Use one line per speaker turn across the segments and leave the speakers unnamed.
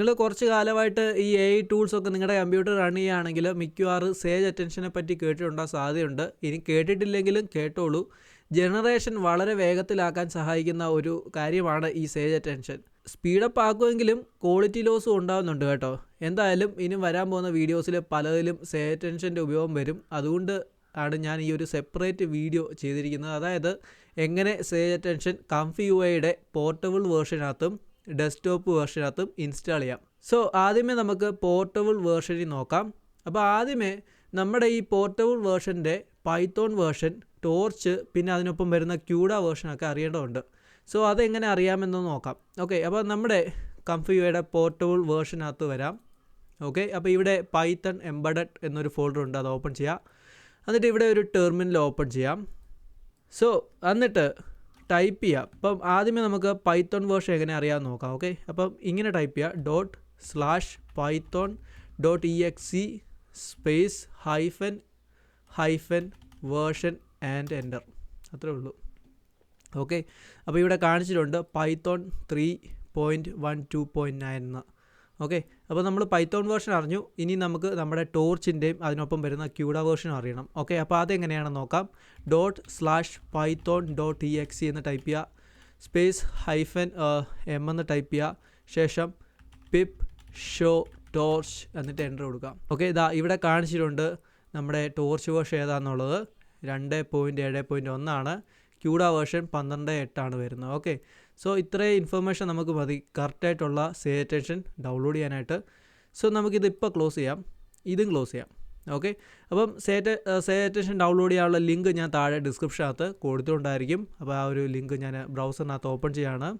നിങ്ങൾ കുറച്ച് കാലമായിട്ട് ഈ എ ഐ ടൂൾസൊക്കെ നിങ്ങളുടെ കമ്പ്യൂട്ടർ റൺ ചെയ്യുകയാണെങ്കിൽ മിക്കവാറും സേജ് അറ്റൻഷനെ പറ്റി കേട്ടിട്ടുണ്ടാ സാധ്യതയുണ്ട്. ഇനി കേട്ടിട്ടില്ലെങ്കിലും കേട്ടോളൂ. ജനറേഷൻ വളരെ വേഗത്തിലാക്കാൻ സഹായിക്കുന്ന ഒരു കാര്യമാണ് ഈ സേജ് അറ്റൻഷൻ സ്പീഡപ്പ് ആക്കുമെങ്കിലും ക്വാളിറ്റി ലോസും ഉണ്ടാകുന്നുണ്ട് കേട്ടോ. എന്തായാലും ഇനി വരാൻ പോകുന്ന വീഡിയോസിൽ പലതിലും സേജ് അറ്റൻഷന്റെ ഉപയോഗം വരും. അതുകൊണ്ട് ആണ് ഞാൻ ഈ ഒരു സെപ്പറേറ്റ് വീഡിയോ ചെയ്തിരിക്കുന്നത്. അതായത് എങ്ങനെ സേജ് അറ്റൻഷൻ കംഫി യു ഐയുടെ പോർട്ടബിൾ വേർഷനകത്തും ഡെസ്ക്ടോപ്പ് വേർഷനകത്തും ഇൻസ്റ്റാൾ ചെയ്യാം. സോ ആദ്യമേ നമുക്ക് പോർട്ടബിൾ വേർഷനിൽ നോക്കാം. അപ്പോൾ ആദ്യമേ നമ്മുടെ ഈ പോർട്ടബിൾ വേർഷന്റെ പൈത്തോൺ വേർഷൻ ടോർച്ച് പിന്നെ അതിനൊപ്പം വരുന്ന ക്യൂഡ വേർഷനൊക്കെ അറിയേണ്ടതുണ്ട്. സോ അതെങ്ങനെ അറിയാമെന്ന് നോക്കാം. ഓക്കെ അപ്പോൾ നമ്മുടെ കംഫിയുടെ പോർട്ടബിൾ വേർഷനകത്ത് വരാം. ഓക്കെ അപ്പോൾ ഇവിടെ പൈത്തൺ എംബഡഡ് എന്നൊരു ഫോൾഡർ ഉണ്ട് അത് ഓപ്പൺ ചെയ്യാം. എന്നിട്ട് ഇവിടെ ഒരു ടെർമിനൽ ഓപ്പൺ ചെയ്യാം. സോ എന്നിട്ട് ടൈപ്പ് ചെയ്യുക. അപ്പം ആദ്യമേ നമുക്ക് പൈത്തോൺ വേർഷൻ എങ്ങനെ അറിയാമെന്ന് നോക്കാം ഓക്കെ? അപ്പം ഇങ്ങനെ ടൈപ്പ് ചെയ്യുക. Dot slash Python dot E X C space hyphen hyphen version and enter അത്രേ ഉള്ളൂ. ഓക്കെ? അപ്പോൾ ഇവിടെ കാണിച്ചിട്ടുണ്ട് Python three point one two point nine എന്ന്. ഓക്കെ? അപ്പോൾ നമ്മൾ പൈത്തോൺ വേർഷൻ അറിഞ്ഞു. ഇനി നമുക്ക് നമ്മുടെ ടോർച്ചിന്റെയും അതിനൊപ്പം വരുന്ന ക്യൂഡ വേർഷനും അറിയണം. ഓക്കെ അപ്പോൾ അതെങ്ങനെയാണെന്ന് നോക്കാം. Dot slash Python dot E X എന്ന് ടൈപ്പ് ചെയ്യുക സ്പേസ് ഹൈഫൻ എം എന്ന് ടൈപ്പ് ചെയ്യുക ശേഷം പിപ്പ് ഷോ ടോർച്ച് എന്നിട്ട് എന്റർ കൊടുക്കാം. ഓക്കെ ഇതാ ഇവിടെ കാണിച്ചിട്ടുണ്ട് നമ്മുടെ ടോർച്ച് വേർഷൻ ഏതാണെന്നുള്ളത് രണ്ട് പോയിന്റ് ഏഴ് പോയിന്റ് ഒന്നാണ് ക്യൂഡ വേർഷൻ പന്ത്രണ്ട് എട്ടാണ് വരുന്നത്. ഓക്കെ സോ ഇത്രയും ഇൻഫർമേഷൻ നമുക്ക് മതി. കറക്റ്റായിട്ടുള്ള സേ അറ്റൻഷൻ ഡൗൺലോഡ് ചെയ്യാനായിട്ട്. സോ നമുക്കിത് ഇപ്പോൾ ക്ലോസ് ചെയ്യാം. ഇതും ക്ലോസ് ചെയ്യാം. ഓക്കെ അപ്പം സേറ്റ് സേ അറ്റൻഷൻ ഡൗൺലോഡ് ചെയ്യാനുള്ള ലിങ്ക് ഞാൻ താഴെ ഡിസ്ക്രിപ്ഷനകത്ത് കൊടുത്തുകൊണ്ടായിരിക്കും അപ്പോൾ ആ ഒരു ലിങ്ക് ഞാൻ ബ്രൗസറിനകത്ത് ഓപ്പൺ ചെയ്യാണ്.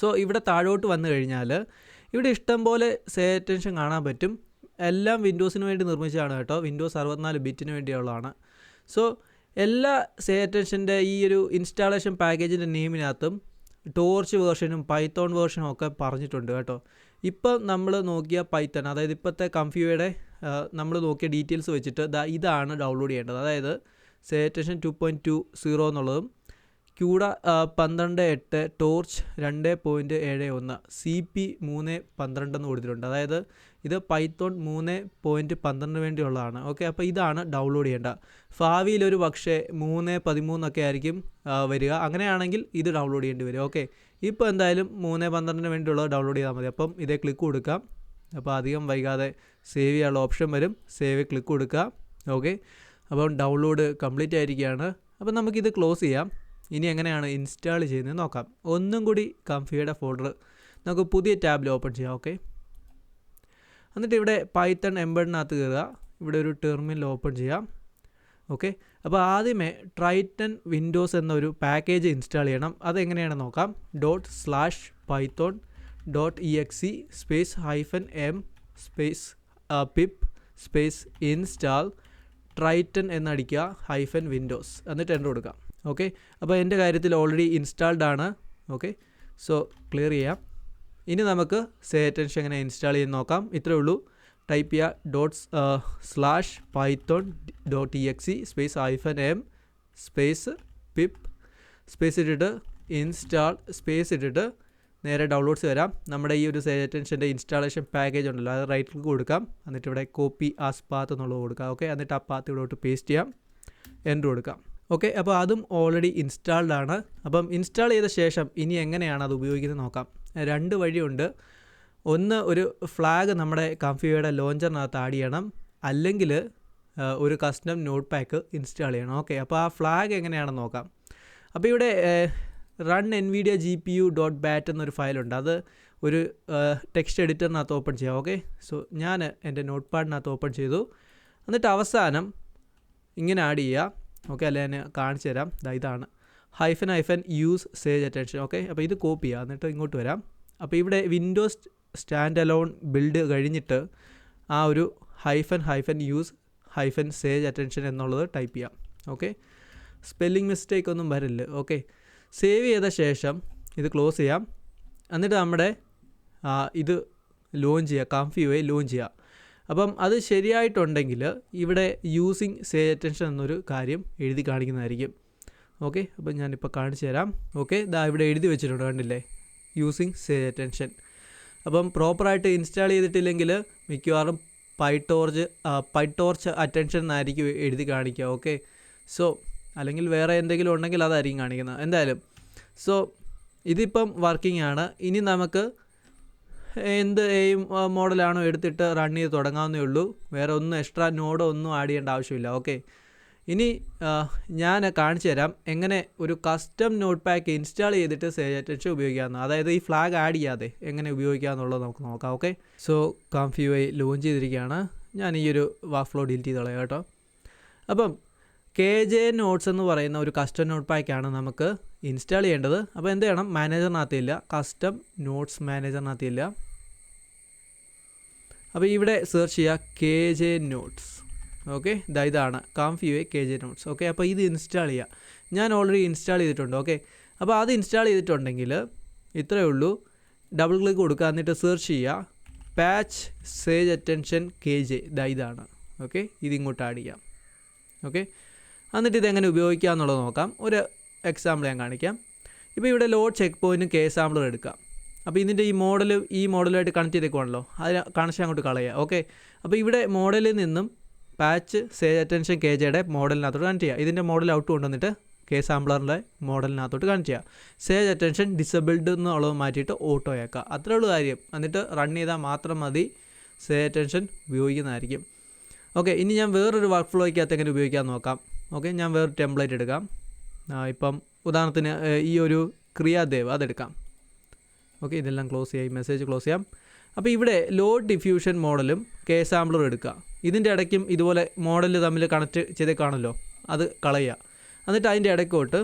സോ ഇവിടെ താഴോട്ട് വന്നു കഴിഞ്ഞാൽ ഇവിടെ ഇഷ്ടം പോലെ സേ അറ്റൻഷൻ കാണാൻ പറ്റും. എല്ലാം വിൻഡോസിന് വേണ്ടി നിർമ്മിച്ചതാണ് കേട്ടോ. വിൻഡോസ് അറുപത്തിനാല് ബിറ്റിന് വേണ്ടിയുള്ളതാണ്. സോ എല്ലാ സേ അറ്റൻഷന്റെ ഈ ഒരു ഇൻസ്റ്റാളേഷൻ പാക്കേജിന്റെ നെയിമിനകത്തും ടോർച്ച് വേർഷനും പൈത്തോൺ വേർഷനും ഒക്കെ പറഞ്ഞിട്ടുണ്ട് കേട്ടോ. ഇപ്പം നമ്മൾ നോക്കിയ പൈത്തൺ അതായത് ഇപ്പോഴത്തെ കംഫ്യൂയുടെ നമ്മൾ നോക്കിയ ഡീറ്റെയിൽസ് വെച്ചിട്ട് ഇതാണ് ഡൗൺലോഡ് ചെയ്യേണ്ടത്. അതായത് സേറ്റേഷൻ ടു പോയിന്റ് ടു സീറോ എന്നുള്ളതും ക്യൂഡ പന്ത്രണ്ട് എട്ട് ടോർച്ച് രണ്ട് പോയിന്റ് ഏഴ് ഒന്ന് സി പി മൂന്ന് പന്ത്രണ്ട് എന്ന് കൊടുത്തിട്ടുണ്ട്. അതായത് ഇത് പൈത്തോൺ മൂന്ന് പോയിന്റ് പന്ത്രണ്ടിന് വേണ്ടിയുള്ളതാണ്. ഓക്കെ അപ്പോൾ ഇതാണ് ഡൗൺലോഡ് ചെയ്യേണ്ട. ഭാവിയിൽ ഒരു പക്ഷേ മൂന്ന് പതിമൂന്നൊക്കെ ആയിരിക്കും വരിക. അങ്ങനെയാണെങ്കിൽ ഇത് ഡൗൺലോഡ് ചെയ്യേണ്ടി വരും. ഓക്കെ ഇപ്പോൾ എന്തായാലും മൂന്ന് പന്ത്രണ്ടിന് വേണ്ടിയുള്ളത് ഡൗൺലോഡ് ചെയ്താൽ മതി. അപ്പം ഇതേ ക്ലിക്ക് കൊടുക്കാം അപ്പോൾ അധികം വൈകാതെ സേവ് ചെയ്യാനുള്ള ഓപ്ഷൻ വരും. സേവ് ക്ലിക്ക് കൊടുക്കുക. ഓക്കെ അപ്പം ഡൗൺലോഡ് കംപ്ലീറ്റ് ആയിരിക്കുകയാണ്. അപ്പം നമുക്കിത് ക്ലോസ് ചെയ്യാം. ഇനി എങ്ങനെയാണ് ഇൻസ്റ്റാൾ ചെയ്യുന്നത് നോക്കാം. ഒന്നും കൂടി കംഫിയുടെ ഫോൾഡർ നമുക്ക് പുതിയ ടാബിൽ ഓപ്പൺ ചെയ്യാം ഓക്കെ എന്നിട്ട് ഇവിടെ പൈത്തൺ എംബഡിനകത്ത് കയറുക ഇവിടെ ഒരു ടെർമിനൽ ഓപ്പൺ ചെയ്യാം ഓക്കെ അപ്പോൾ ആദ്യമേ ട്രൈറ്റൺ വിൻഡോസ് എന്നൊരു പാക്കേജ് ഇൻസ്റ്റാൾ ചെയ്യണം. അതെങ്ങനെയാണെന്ന് നോക്കാം? Dot slash Python dot E X space hyphen M space pip space install Triton എന്നടിക്കുക hyphen Windows എന്നിട്ട് എന്റർ കൊടുക്കാം. ഓക്കെ? അപ്പോൾ എന്റെ കാര്യത്തിൽ ഓൾറെഡി ഇൻസ്റ്റാൾഡ് ആണ്. ഓക്കെ? സോ ക്ലിയർ ചെയ്യാം. ഇനി നമുക്ക് സേറ്റൻഷ് എങ്ങനെ ഇൻസ്റ്റാൾ ചെയ്ത് നോക്കാം. ഇത്രേ ഉള്ളൂ. ടൈപ്പ് ചെയ്യുക dot slash Python dot E X space hyphen M space pip space ഇട്ടിട്ട് ഇൻസ്റ്റാൾ സ്പേസ് ഇട്ടിട്ട് നേരെ ഡൗൺലോഡ്സ് വരാം. നമ്മുടെ ഈ ഒരു സേറ്റൻഷന്റെ ഇൻസ്റ്റാളേഷൻ പാക്കേജ് ഉണ്ടല്ലോ അത് റൈറ്റ് ക്ലിക്ക് കൊടുക്കാം. എന്നിട്ട് ഇവിടെ കോപ്പി ആസ് പാത്ത് എന്നുള്ളത് കൊടുക്കാം. ഓക്കെ? എന്നിട്ട് ആ പാത്ത് ഇവിടോട്ട് പേസ്റ്റ് ചെയ്യാം. എന്റർ കൊടുക്കാം. ഓക്കെ അപ്പോൾ അതും ഓൾറെഡി ഇൻസ്റ്റാൾഡ് ആണ്. അപ്പം ഇൻസ്റ്റാൾ ചെയ്ത ശേഷം ഇനി എങ്ങനെയാണ് അത് ഉപയോഗിക്കുന്നത് നോക്കാം. രണ്ട് വഴിയുണ്ട്. ഒന്ന് ഒരു ഫ്ലാഗ് നമ്മുടെ കംഫിയുടെ ലോഞ്ചറിനകത്ത് ആഡ് ചെയ്യണം. അല്ലെങ്കിൽ ഒരു കസ്റ്റം നോട്ട് പാക്ക് ഇൻസ്റ്റാൾ ചെയ്യണം. ഓക്കെ അപ്പോൾ ആ ഫ്ലാഗ് എങ്ങനെയാണെന്ന് നോക്കാം. അപ്പോൾ ഇവിടെ run N V D G P U dot bat എന്നൊരു ഫയലുണ്ട് അത് ഒരു ടെക്സ്റ്റ് എഡിറ്ററിനകത്ത് ഓപ്പൺ ചെയ്യാം. ഓക്കെ സോ ഞാൻ എന്റെ നോട്ട് പാഡിനകത്ത് ഓപ്പൺ ചെയ്തു. എന്നിട്ട് അവസാനം ഇങ്ങനെ ആഡ് ചെയ്യുക ഓക്കെ അല്ലെ? ഞാൻ കാണിച്ചു തരാം. ഇതാണ്. Hyphen hyphen use sage attention okay അപ്പോൾ ഇത് കോപ്പി ചെയ്യുക എന്നിട്ട് ഇങ്ങോട്ട് വരാം. അപ്പോൾ ഇവിടെ വിൻഡോസ് സ്റ്റാൻഡ് അലോൺ ബിൽഡ് കഴിഞ്ഞിട്ട് ആ ഒരു hyphen hyphen use hyphen sage attention എന്നുള്ളത് ടൈപ്പ് ചെയ്യാം. ഓക്കെ സ്പെല്ലിംഗ് മിസ്റ്റേക്ക് ഒന്നും വരില്ല. ഓക്കെ സേവ് ചെയ്ത ശേഷം ഇത് ക്ലോസ് ചെയ്യാം. എന്നിട്ട് നമ്മുടെ ഇത് ലോഞ്ച് ചെയ്യുക കംഫി വേ ലോഞ്ച് ചെയ്യുക അപ്പം അത് ശരിയായിട്ടുണ്ടെങ്കിൽ ഇവിടെ യൂസിങ് സേ അറ്റൻഷൻ എന്നൊരു കാര്യം എഴുതി കാണിക്കുന്നതായിരിക്കും. ഓക്കെ അപ്പം ഞാനിപ്പോൾ കാണിച്ചു തരാം. ഓക്കെ ദാ ഇവിടെ എഴുതി വെച്ചിട്ടുണ്ട് കണ്ടില്ലേ? യൂസിങ് സേ അറ്റൻഷൻ അപ്പം പ്രോപ്പറായിട്ട് ഇൻസ്റ്റാൾ ചെയ്തിട്ടില്ലെങ്കിൽ മിക്കവാറും പൈടോർജ് പൈടോർച്ച് അറ്റൻഷൻ എന്നായിരിക്കും എഴുതി കാണിക്കുക. ഓക്കെ സോ അല്ലെങ്കിൽ വേറെ എന്തെങ്കിലും ഉണ്ടെങ്കിൽ അതായിരിക്കും കാണിക്കുന്നത്. എന്തായാലും സോ ഇതിപ്പം വർക്കിംഗ് ആണ്. ഇനി നമുക്ക് എന്ത് എയിം മോഡലാണോ എടുത്തിട്ട് റൺ ചെയ്ത് തുടങ്ങാവുന്നേ ഉള്ളൂ. വേറെ ഒന്നും എക്സ്ട്രാ നോഡോ ഒന്നും ആഡ് ചെയ്യേണ്ട ആവശ്യമില്ല. ഓക്കെ ഇനി ഞാൻ കാണിച്ചു തരാം. എങ്ങനെ ഒരു കസ്റ്റം നോട്ട് പാക്ക് ഇൻസ്റ്റാൾ ചെയ്തിട്ട് സേജ് അറ്റൻഷൻ ഉപയോഗിക്കാമെന്ന് അതായത് ഈ ഫ്ലാഗ് ആഡ് ചെയ്യാതെ എങ്ങനെ ഉപയോഗിക്കാമെന്നുള്ളത് നമുക്ക് നോക്കാം. ഓക്കെ സോ കാംഫ്യൂ ഐ ലോഞ്ച് ചെയ്തിരിക്കുകയാണ്. ഞാൻ ഈ ഒരു വാഫ്ലോ ഫ്ലോ ഡിലീറ്റ് ചെയ്ത് കേട്ടോ. അപ്പം കെ ജെ നോട്ട്സ് എന്ന് പറയുന്ന ഒരു കസ്റ്റം നോട്ട് പാക്കാണ് നമുക്ക് ഇൻസ്റ്റാൾ ചെയ്യേണ്ടത്. അപ്പോൾ എന്ത് ചെയ്യണം? മാനേജറിനകത്തില്ല കസ്റ്റം നോട്ട്സ് മാനേജറിനകത്തില്ല അപ്പോൾ ഇവിടെ സെർച്ച് ചെയ്യുക കെ ജെ നോട്ട്സ് ഓക്കെ ഇതാ ഇതാണ്. Comfy K J nodes okay അപ്പോൾ ഇത് ഇൻസ്റ്റാൾ ചെയ്യുക ഞാൻ ഓൾറെഡി ഇൻസ്റ്റാൾ ചെയ്തിട്ടുണ്ട്. ഓക്കെ അപ്പോൾ അത് ഇൻസ്റ്റാൾ ചെയ്തിട്ടുണ്ടെങ്കിൽ ഇത്രയേ ഉള്ളൂ. ഡബിൾ ക്ലിക്ക് കൊടുക്കുക എന്നിട്ട് സെർച്ച് ചെയ്യുക patch sage attention K J ഇതാ ഇതാണ്. ഓക്കെ ഇതിങ്ങോട്ട് ആഡ് ചെയ്യാം. ഓക്കെ എന്നിട്ട് ഇതെങ്ങനെ ഉപയോഗിക്കുക എന്നുള്ളത് നോക്കാം. ഒരു എക്സാമ്പിൾ ഞാൻ കാണിക്കാം. ഇപ്പോൾ ഇവിടെ ലോഡ് ചെക്ക് പോയിന്റും കെ സാമ്പിളും എടുക്കാം. അപ്പോൾ ഇതിന്റെ ഈ മോഡൽ ഈ മോഡലുമായിട്ട് കണക്ട് ചെയ്തേക്കുവാണല്ലോ. അതിന് കണക്ഷൻ അങ്ങോട്ട് കളയുക ഓക്കെ അപ്പോൾ ഇവിടെ മോഡലിൽ നിന്നും പാച്ച് സേ അറ്റൻഷൻ കെ ജെയുടെ മോഡലിനകത്തോട്ട് കണക്ട് ചെയ്യുക ഇതിന്റെ മോഡൽ ഔട്ട് കൊണ്ടുവന്നിട്ട് കെ സാമ്പിളറിന്റെ മോഡലിനകത്തോട്ട് കണക്ട് ചെയ്യുക സേജ് അറ്റൻഷൻ ഡിസബിൾഡ് എന്നുള്ളത് മാറ്റിയിട്ട് ഓട്ടോ ആക്കുക അത്രേ ഉള്ളൂ കാര്യം. എന്നിട്ട് റൺ ചെയ്താൽ മാത്രം മതി. Say attention ഉപയോഗിക്കുന്നതായിരിക്കും. ഓക്കെ ഇനി ഞാൻ വേറൊരു വർക്ക് ഫ്ലോയ്ക്കകത്ത് എങ്ങനെ ഉപയോഗിക്കാൻ നോക്കാം? ഓക്കെ ഞാൻ വേറൊരു ടെംപ്ലേറ്റ് എടുക്കാം. ഇപ്പം ഉദാഹരണത്തിന് ഈ ഒരു ക്രിയാദേവ് അതെടുക്കാം. ഓക്കെ ഇതെല്ലാം ക്ലോസ് ചെയ്യാം മെസ്സേജ് ക്ലോസ് ചെയ്യാം. അപ്പോൾ ഇവിടെ ലോഡ് ഡിഫ്യൂഷൻ മോഡലും കെ സാമ്പിളും എടുക്കുക. ഇതിന്റെ ഇടയ്ക്കും ഇതുപോലെ മോഡൽ തമ്മിൽ കണക്ട് ചെയ്തേക്കാണല്ലോ അത് കളയുക. എന്നിട്ട് അതിന്റെ ഇടയ്ക്കോട്ട്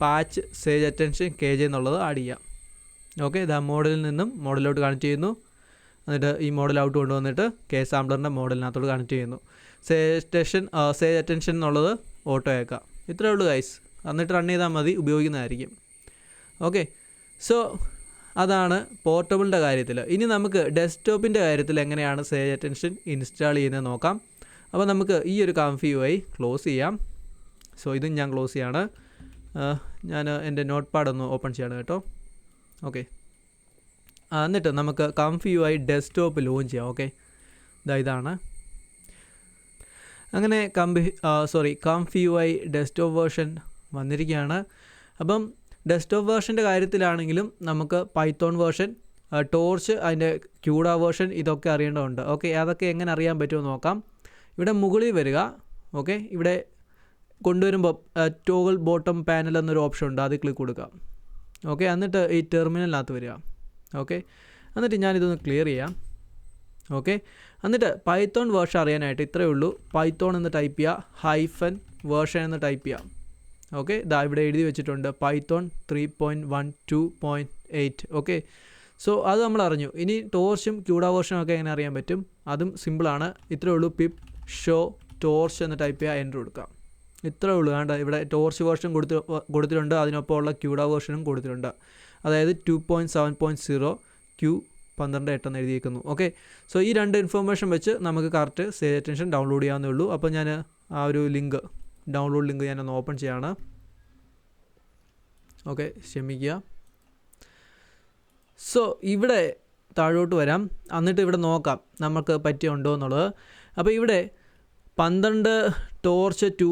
patch sage attention K J എന്നുള്ളത് ആഡ് ചെയ്യാം. ഓക്കെ ഇതാ മോഡലിൽ നിന്നും മോഡലിലോട്ട് കണക്ട് ചെയ്യുന്നു. എന്നിട്ട് ഈ മോഡൽ ഔട്ട് കൊണ്ടുവന്നിട്ട് കെ സാമ്പിളറിന്റെ മോഡലിനകത്തോട് കണക്ട് ചെയ്യുന്നു. സേജ് അറ്റൻഷൻ സേജ് അറ്റൻഷൻ എന്നുള്ളത് ഓട്ടോ ആക്കാം ഇത്രയേ ഉള്ളൂ ഗൈസ്. എന്നിട്ട് റൺ ചെയ്താൽ മതി ഉപയോഗിക്കുന്നതായിരിക്കും. ഓക്കെ സോ അതാണ് പോർട്ടബിളിന്റെ കാര്യത്തിൽ. ഇനി നമുക്ക് ഡെസ്ക്ടോപ്പിന്റെ കാര്യത്തിൽ എങ്ങനെയാണ് സേജ് അറ്റൻഷൻ ഇൻസ്റ്റാൾ ചെയ്യുന്നത് നോക്കാം. അപ്പോൾ നമുക്ക് ഈ ഒരു കംഫ്യൂവായി ക്ലോസ് ചെയ്യാം. സോ ഇതും ഞാൻ ക്ലോസ് ചെയ്യാണ്. ഞാൻ എന്റെ നോട്ട് പാഡ് ഒന്ന് ഓപ്പൺ ചെയ്യാണ് കേട്ടോ. ഓക്കെ എന്നിട്ട് നമുക്ക് കംഫ്യൂവായി ഡെസ്ക്ടോപ്പ് ലോഞ്ച് ചെയ്യാം. ഓക്കെ ഇതാ ഇതാണ്. അങ്ങനെ കമ്പി സോറി കംഫ്യൂഐ ഡെസ്ക്ടോപ്പ് വേർഷൻ വന്നിരിക്കുകയാണ്. അപ്പം ഡെസ്ക്ടോപ്പ് വേർഷന്റെ കാര്യത്തിലാണെങ്കിലും നമുക്ക് പൈത്തോൺ വേർഷൻ ടോർച്ച് അതിന്റെ ക്യൂഡ വേർഷൻ ഇതൊക്കെ അറിയേണ്ടതുണ്ട്. ഓക്കെ അതൊക്കെ എങ്ങനെ അറിയാൻ പറ്റുമെന്ന് നോക്കാം. ഇവിടെ മുകളിൽ വരിക. ഓക്കെ ഇവിടെ കൊണ്ടുവരുമ്പോൾ ടോഗിൾ ബോട്ടം പാനൽ എന്നൊരു ഓപ്ഷൻ ഉണ്ട്. അത് ക്ലിക്ക് കൊടുക്കാം ഓക്കെ എന്നിട്ട് ഈ ടെർമിനലിനകത്ത് വരിക. ഓക്കെ എന്നിട്ട് ഞാനിതൊന്ന് ക്ലിയർ ചെയ്യാം. ഓക്കെ എന്നിട്ട് പൈത്തോൺ വേർഷൻ അറിയാനായിട്ട് ഇത്രയേ ഉള്ളൂ. പൈത്തോൺ എന്ന് ടൈപ്പ് ചെയ്യുക ഹൈഫൻ വേർഷൻ എന്ന് ടൈപ്പ് ചെയ്യാം ഓക്കെ ഇതാ ഇവിടെ എഴുതി വെച്ചിട്ടുണ്ട് Python three point one two point eight okay so അത് നമ്മൾ അറിഞ്ഞു. ഇനി ടോർച്ചും ക്യൂഡാ വേർഷനും ഒക്കെ എങ്ങനെ അറിയാൻ പറ്റും? അതും സിമ്പിളാണ് ഇത്രേ ഉള്ളൂ പിപ്പ് ഷോ ടോർച്ച് എന്ന് ടൈപ്പ് ചെയ്യുക എന്റർ കൊടുക്കാം ഇത്രേ ഉള്ളൂ. വേണ്ട ഇവിടെ ടോർച്ച് വേർഷൻ കൊടുത്ത് കൊടുത്തിട്ടുണ്ട്. അതിനൊപ്പമുള്ള ക്യൂഡാ വേർഷനും കൊടുത്തിട്ടുണ്ട്. അതായത് two point seven point zero Q പന്ത്രണ്ട് എട്ടെന്ന് എഴുതിയിരിക്കുന്നു ഓക്കെ സോ ഈ രണ്ട് ഇൻഫർമേഷൻ വെച്ച് നമുക്ക് കറക്റ്റ് സേ അറ്റൻഷൻ ഡൗൺലോഡ് ചെയ്യാവുന്നേ ഉള്ളൂ. അപ്പോൾ ഞാൻ ആ ഒരു ലിങ്ക് ഡൗൺലോഡ് ലിങ്ക് ഞാനൊന്ന് ഓപ്പൺ ചെയ്യാണ്. ഓക്കെ ക്ഷമിക്കുക. സോ ഇവിടെ താഴോട്ട് വരാം. എന്നിട്ട് ഇവിടെ നോക്കാം നമുക്ക് പറ്റിയുണ്ടോ എന്നുള്ളത്. അപ്പോൾ ഇവിടെ പന്ത്രണ്ട് torch two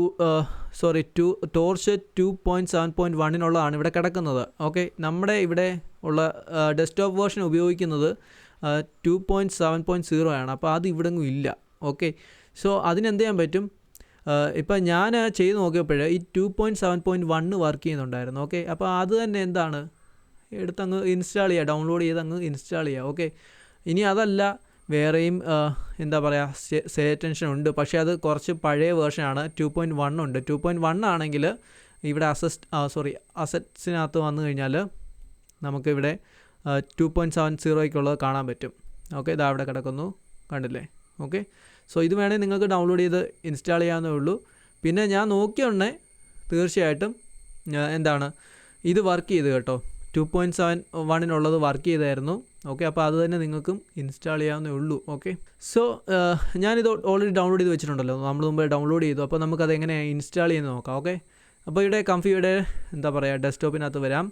sorry two torch two point seven point വണ്ണിനുള്ളതാണ് ഇവിടെ കിടക്കുന്നത്. ഓക്കെ നമ്മുടെ ഇവിടെ ഉള്ള ഡെസ്ക്ടോപ്പ് വേർഷൻ ഉപയോഗിക്കുന്നത് two point seven point zero ആണ്. അപ്പോൾ അത് ഇവിടെ ഇല്ല. ഓക്കെ സോ അതിനെന്ത് ചെയ്യാൻ പറ്റും? ഇപ്പം ഞാൻ ചെയ്ത് നോക്കിയപ്പോൾ ഈ two point seven point one work ചെയ്യുന്നുണ്ടായിരുന്നു. ഓക്കെ? അപ്പോൾ അത് തന്നെ എന്താണ്? എടുത്തങ്ങ് ഇൻസ്റ്റാൾ ചെയ്യുക ഡൗൺലോഡ് ചെയ്ത് അങ്ങ് ഇൻസ്റ്റാൾ ചെയ്യുക. ഓക്കെ? ഇനി അതല്ല വേറെയും എന്താ പറയുക സേ ടെൻഷൻ ഉണ്ട്. പക്ഷേ അത് കുറച്ച് പഴയ വേർഷനാണ് ടു പോയിന്റ് വൺ ഉണ്ട്. ടു പോയിന്റ് വൺ ആണെങ്കിൽ ഇവിടെ അസസ്റ്റ് സോറി അസറ്റ്സിനകത്ത് വന്നു കഴിഞ്ഞാൽ നമുക്കിവിടെ ടു പോയിന്റ് സെവൻ സീറോയ്ക്കുള്ളത് കാണാൻ പറ്റും. ഓക്കെ? ഇതാ അവിടെ കിടക്കുന്നു. കണ്ടില്ലേ? ഓക്കെ? സോ ഇത് വേണേൽ നിങ്ങൾക്ക് ഡൗൺലോഡ് ചെയ്ത് ഇൻസ്റ്റാൾ ചെയ്യാവുന്നേ ഉള്ളൂ. പിന്നെ ഞാൻ നോക്കിയുണ്ടേ തീർച്ചയായിട്ടും എന്താണ് ഇത് വർക്ക് ചെയ്ത് കേട്ടോ. ടു പോയിന്റ് സെവൻ വണ്ണിനുള്ളത് വർക്ക് ചെയ്തായിരുന്നു. ഓക്കെ അപ്പോൾ അത് തന്നെ നിങ്ങൾക്കും ഇൻസ്റ്റാൾ ചെയ്യാവുന്നേ ഉള്ളൂ. ഓക്കെ സോ ഞാനിത് ഓൾറെഡി ഡൗൺലോഡ് ചെയ്ത് വെച്ചിട്ടുണ്ടല്ലോ. നമ്മൾ മുമ്പ് ഡൗൺലോഡ് ചെയ്തു. അപ്പോൾ നമുക്കത് എങ്ങനെ ഇൻസ്റ്റാൾ ചെയ്ത് നോക്കാം. ഓക്കെ അപ്പോൾ ഇവിടെ കംഫിയുടെ എന്താ പറയുക ഡെസ്ക്ടോപ്പിനകത്ത് വരാം.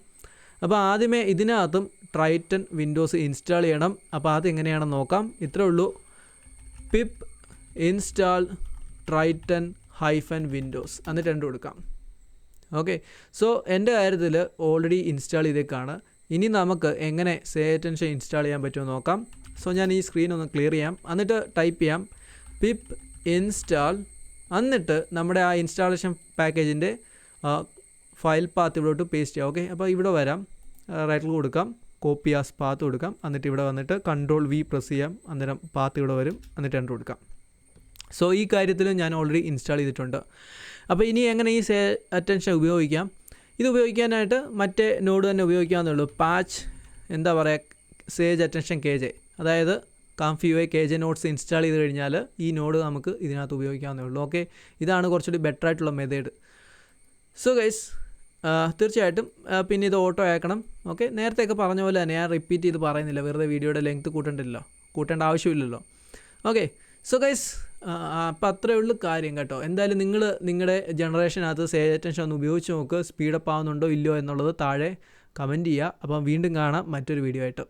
അപ്പോൾ ആദ്യമേ ഇതിനകത്തും ട്രൈറ്റൻ വിൻഡോസ് ഇൻസ്റ്റാൾ ചെയ്യണം. അപ്പോൾ അതെങ്ങനെയാണെന്ന് നോക്കാം. ഇത്രേ ഉള്ളൂ. Pip install Triton hyphen Windows എന്നിട്ട് രണ്ടു കൊടുക്കാം. ഓക്കെ സോ എന്റെ കാര്യത്തിൽ ഓൾറെഡി ഇൻസ്റ്റാൾ ചെയ്തേക്കാണ്. ഇനി നമുക്ക് എങ്ങനെ സേറ്റൻഷൻ ഇൻസ്റ്റാൾ ചെയ്യാൻ പറ്റുമോ നോക്കാം. സോ ഞാൻ ഈ സ്ക്രീൻ ഒന്ന് ക്ലിയർ ചെയ്യാം. എന്നിട്ട് ടൈപ്പ് ചെയ്യാം. പിപ്പ് ഇൻസ്റ്റാൾ എന്നിട്ട് നമ്മുടെ ആ ഇൻസ്റ്റാളേഷൻ പാക്കേജിന്റെ ഫയൽ പാത്ത് ഇവിടോട്ട് പേസ്റ്റ് ചെയ്യാം. ഓക്കെ അപ്പോൾ ഇവിടെ വരാം. റൈറ്റിൽ കൊടുക്കാം. കോപ്പി ആസ് പാത്ത് കൊടുക്കാം. എന്നിട്ട് ഇവിടെ വന്നിട്ട് കൺട്രോൾ വി പ്രസ് ചെയ്യാം. അന്നേരം പാത്ത് ഇവിടെ വരും. എന്നിട്ട് രണ്ട് കൊടുക്കാം. സോ ഈ കാര്യത്തിലും ഞാൻ ഓൾറെഡി ഇൻസ്റ്റാൾ ചെയ്തിട്ടുണ്ട്. അപ്പോൾ ഇനി എങ്ങനെ ഈ സേ അറ്റൻഷൻ ഉപയോഗിക്കാം? ഇത് ഉപയോഗിക്കാനായിട്ട് മറ്റേ നോഡ് തന്നെ ഉപയോഗിക്കാവുന്നുള്ളൂ പാച്ച് എന്താ പറയുക സേജ് അറ്റൻഷൻ കെ ജെ അതായത് Comfy K J nodes install ചെയ്ത് കഴിഞ്ഞാൽ ഈ നോഡ് നമുക്ക് ഇതിനകത്ത് ഉപയോഗിക്കാവുന്നേ ഉള്ളൂ ഓക്കെ ഇതാണ് കുറച്ചുകൂടി ബെറ്റർ ആയിട്ടുള്ള മെത്തേഡ് സോ ഗൈസ് തീർച്ചയായിട്ടും പിന്നെ ഇത് ഓട്ടോ ആക്കണം. ഓക്കെ നേരത്തെയൊക്കെ പറഞ്ഞ പോലെ തന്നെ ഞാൻ റിപ്പീറ്റ് ചെയ്ത് പറയുന്നില്ല. വെറുതെ വീഡിയോയുടെ ലെങ്ത് കൂട്ടേണ്ടല്ലോ. കൂട്ടേണ്ട ആവശ്യമില്ലല്ലോ. ഓക്കെ സോ ഗൈസ് അപ്പം അത്രയേ ഉള്ളൂ കാര്യം കേട്ടോ. എന്തായാലും നിങ്ങൾ നിങ്ങളുടെ ജനറേഷനകത്ത് സേ അറ്റൻഷൻ ഒന്ന് ഉപയോഗിച്ച് നോക്ക്. സ്പീഡപ്പ് ആവുന്നുണ്ടോ ഇല്ലയോ എന്നുള്ളത് താഴെ കമന്റ് ചെയ്യുക. അപ്പം വീണ്ടും കാണാം മറ്റൊരു വീഡിയോ ആയിട്ട്.